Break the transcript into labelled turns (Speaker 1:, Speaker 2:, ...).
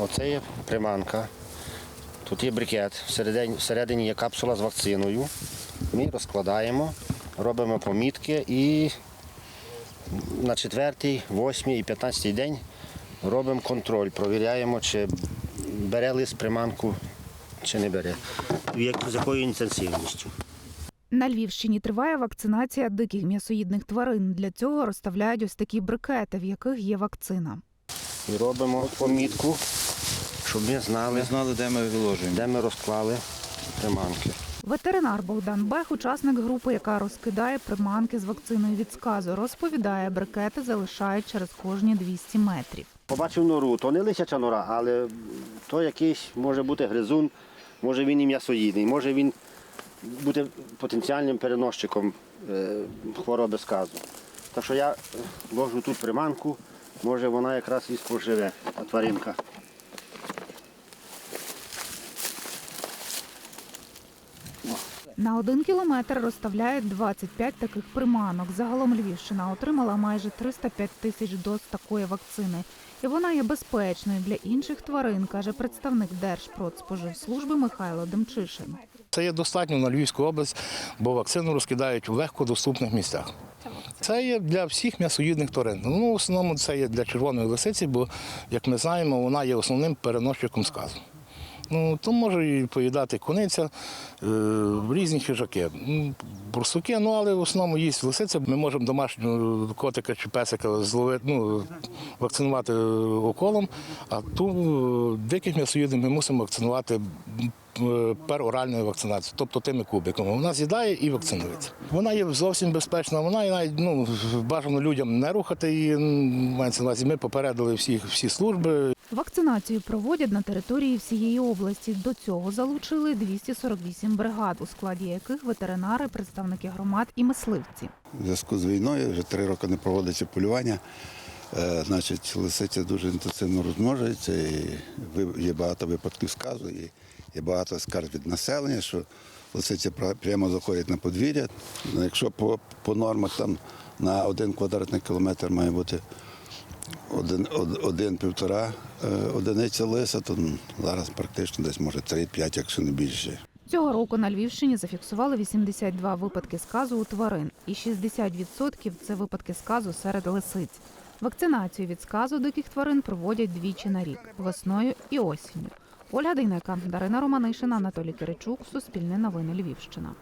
Speaker 1: Оце є приманка. Тут є брикет, всередині, всередині є капсула з вакциною. Ми розкладаємо, робимо помітки і на четвертий, восьмий і п'ятнадцятий день робимо контроль, провіряємо, чи бере лист приманку, чи не бере. З якою інтенсивністю.
Speaker 2: На Львівщині триває вакцинація диких м'ясоїдних тварин. Для цього розставляють ось такі брикети, в яких є вакцина.
Speaker 1: І робимо помітку, щоб ми знали,
Speaker 3: Ми знали, де ми виложуємо.
Speaker 1: де ми розклали приманки.
Speaker 2: Ветеринар Богдан Бех, учасник групи, яка розкидає приманки з вакциною від сказу, розповідає, брикети залишають через кожні 200 метрів.
Speaker 1: Побачив нору, то не лисяча нора, але то якийсь може бути гризун, може він і м'ясоїдний, може він бути потенціальним переносчиком е, хвороби сказу. Так що я ложу тут приманку, може вона якраз і споживе, та тваринка.
Speaker 2: На один кілометр розставляють 25 таких приманок. Загалом Львівщина отримала майже 305 тисяч доз такої вакцини. І вона є безпечною для інших тварин, каже представник Держпродспоживслужби Михайло Демчишин.
Speaker 4: Це є достатньо на Львівську область, бо вакцину розкидають у легкодоступних місцях. Це є для всіх м'ясоїдних тварин. Ну, в основному це є для червоної лисиці, бо, як ми знаємо, вона є основним переносчиком сказу. Ну, то може і поїдати куниця, е, різні хижаки. Ну, Бурсуки, ну але в основному їсть лисиця. Ми можемо домашнього котика чи песика зловити, ну, вакцинувати околом, а ту е, диких м'ясоїдів ми мусимо вакцинувати е, пероральною вакцинацією, тобто тими кубиками. Вона з'їдає і вакцинується. Вона є зовсім безпечна, вона і навіть ну, бажано людям не рухати її. Ми попередили всі, всі служби,
Speaker 2: Вакцинацію проводять на території всієї області. До цього залучили 248 бригад, у складі яких ветеринари, представники громад і мисливці.
Speaker 5: У зв'язку з війною вже три роки не проводиться полювання. Е, Значить, лисиця дуже інтенсивно розмножується, і є багато випадків сказу, і є багато скарг від населення, що лисиця прямо заходить на подвір'я. Ну, Якщо по, по нормах там на один квадратний кілометр має бути один-півтора е, одиниця лиса, то зараз практично десь може 3-5, якщо не більше.
Speaker 2: Цього року на Львівщині зафіксували 82 випадки сказу у тварин, і 60% – це випадки сказу серед лисиць. Вакцинацію від сказу диких тварин проводять двічі на рік – весною і осінню. Ольга Дейнека, Дарина Романишина, Анатолій Киричук, Суспільне новини Львівщина.